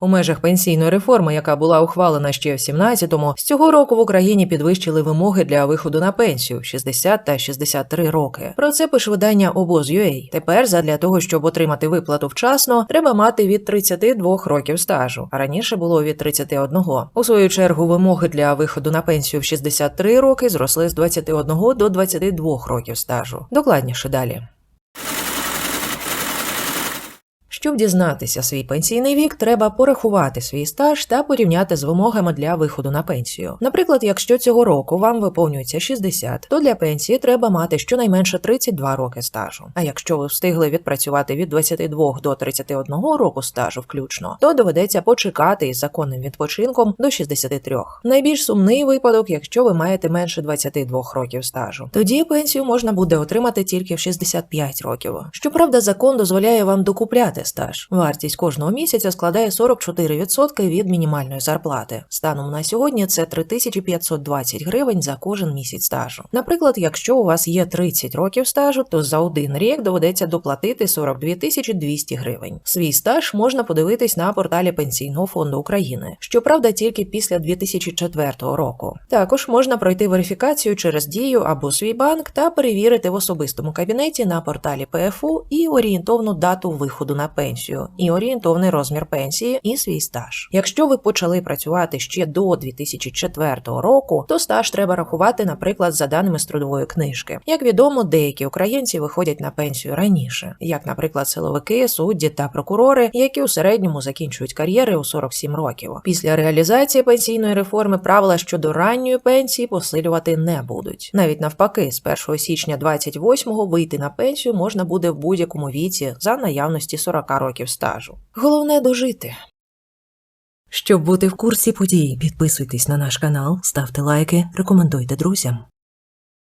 У межах пенсійної реформи, яка була ухвалена ще в 17-му, з цього року в Україні підвищили вимоги для виходу на пенсію 60 та 63 роки. Про це пише видання обоз.ua. Тепер, задля того, щоб отримати виплату вчасно, треба мати від 32 років стажу, а раніше було від 31. У свою чергу вимоги для виходу на пенсію в 63 роки зросли з 21 до 22 років стажу. Докладніше далі. Щоб дізнатися свій пенсійний вік, треба порахувати свій стаж та порівняти з вимогами для виходу на пенсію. Наприклад, якщо цього року вам виповнюється 60, то для пенсії треба мати щонайменше 32 роки стажу. А якщо ви встигли відпрацювати від 22 до 31 року стажу включно, то доведеться почекати із законним відпочинком до 63. Найбільш сумний випадок, якщо ви маєте менше 22 років стажу. Тоді пенсію можна буде отримати тільки в 65 років. Щоправда, закон дозволяє вам докупляти стаж. Вартість кожного місяця складає 44% від мінімальної зарплати. Станом на сьогодні це 3520 гривень за кожен місяць стажу. Наприклад, якщо у вас є 30 років стажу, то за один рік доведеться доплатити 42 200 гривень. Свій стаж можна подивитись на порталі Пенсійного фонду України. Щоправда, тільки після 2004 року. Також можна пройти верифікацію через дію або свій банк та перевірити в особистому кабінеті на порталі ПФУ і орієнтовну дату виходу на і орієнтовний розмір пенсії і свій стаж. Якщо ви почали працювати ще до 2004 року, то стаж треба рахувати, наприклад, за даними з трудової книжки. Як відомо, деякі українці виходять на пенсію раніше, як, наприклад, силовики, судді та прокурори, які у середньому закінчують кар'єри у 47 років. Після реалізації пенсійної реформи правила щодо ранньої пенсії посилювати не будуть. Навіть навпаки, з 1 січня 28-го вийти на пенсію можна буде в будь-якому віці за наявності 40 років стажу. Головне дожити. Щоб бути в курсі подій, підписуйтесь на наш канал, ставте лайки, рекомендуйте друзям.